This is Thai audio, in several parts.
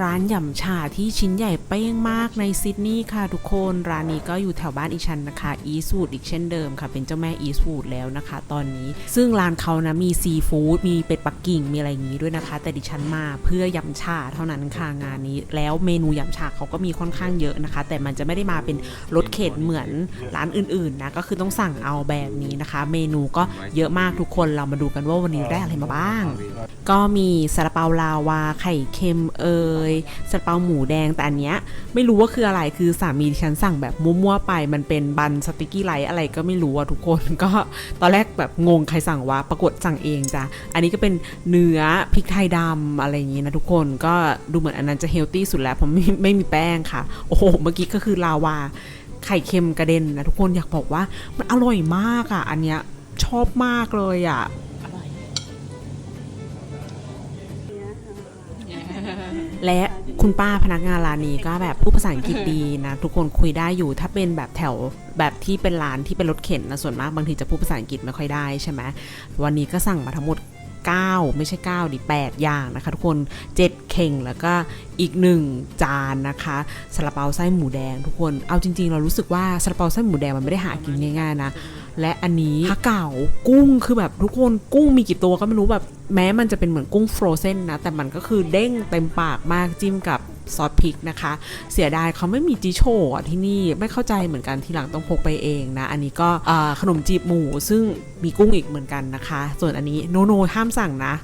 ร้านหย่ำชาที่ชิ้นใหญ่เป้งมากในซิดนีย์ค่ะทุกคน ร้านนี้ก็อยู่แถวบ้านอีชันนะคะอีสูดอีกเช่นเดิมค่ะ เป็นเจ้าแม่อีสูดแล้วนะคะ ตอนนี้ ซึ่งร้านเขานะมีซีฟู้ดมีเป็ดปักกิ่งมีอะไรอย่างนี้ด้วยนะคะ แต่ดิฉันมาเพื่อยำชาเท่านั้นค่ะงานนี้ แล้วเมนูยำชาเขาก็มีค่อนข้างเยอะนะคะ แต่มันจะไม่ได้มาเป็นรสเข็นเหมือนร้านอื่นๆนะก็คือต้องสั่งเอาแบบนี้นะคะ เมนูก็เยอะมากทุกคนเรามาดูกันว่าวันนี้ได้อะไรมาบ้าง ก็มีซาลาเปาลาวาไข่เค็มเอยซาลาเปาหมูแดงแต่อันเนี้ยไม่รู้ว่าคืออะไรคือสามีดิฉันสั่งแบบมั่วๆไปมันเป็นบันสติกกี้ไลท์อะไรก็ไม่รู้อะทุกคนก็ตอนแรกแบบงงใครสั่งวะปรากฏสั่งเองจ้ะอันนี้ก็เป็นเนื้อพริกไทยดำอะไรอย่างงี้นะทุกคนก็ดูเหมือนอันนั้นจะเฮลตี้สุดแล้วเพราะไม่ไม่มีแป้งค่ะ โอ้โหเมื่อกี้ก็คือลาวาไข่เค็มกระเด็นนะทุกคนอยากบอกว่ามันอร่อยมากอะอันเนี้ยชอบมากเลยอะ และคุณป้าพนักงานร้านนี้ก็แบบพูดภาษาอังกฤษดีนะทุกคนคุยได้อยู่ถ้าเป็นแบบแถวแบบที่เป็นร้านที่เป็นรถเข็นนะส่วนมากบางทีจะพูดภาษาอังกฤษไม่ค่อยได้ใช่ไหมวันนี้ก็สั่งมาทั้งหมด 9 ไม่ใช่ 9 ดิ 8 อย่างนะคะทุกคน 7 เข่งแล้วก็อีก 1 จานนะคะซาลาเปาไส้หมูแดงทุกคน เอาจริง ๆ เรารู้สึกว่าซาลาเปาไส้หมูแดงมันไม่ได้หากินง่ายๆนะและอันนี้ผ้าเก่ากุ้งคือแบบทุกคนกุ้งมีกี่ตัวก็ไม่รู้แบบแม้มันจะเป็นเหมือนกุ้งฟรอเซนนะแต่มันก็คือเด้งเต็มปากมากจิ้มกับซอสพริกนะคะ เสียดายเขาไม่มีจิโชที่นี่ไม่เข้าใจเหมือนกันทีหลังต้องพกไปเองนะ อันนี้ก็ขนมจีบหมูซึ่งมีกุ้งอีกเหมือนกันนะคะ ส่วนอันนี้โนโนห้ามสั่งนะ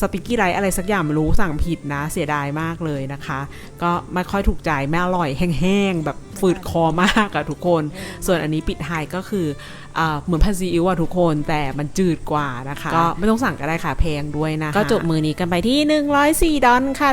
สติกกี้ไรอะไรสักอย่างไม่รู้สั่งผิดนะเสียดายมากเลยนะคะ ก็ไม่ค่อยถูกใจไม่อร่อยแห้งๆ แบบฝืดคอมากอะทุกคน ส่วนอันนี้ปิดท้ายก็คือเหมือนพันซีอิ๊วอะทุกคนแต่มันจืดกว่านะคะ ก็ไม่ต้องสั่งก็ได้ค่ะแพงด้วยนะะก็จบมือนี้กันไปที่ 104 ดอลค่ะ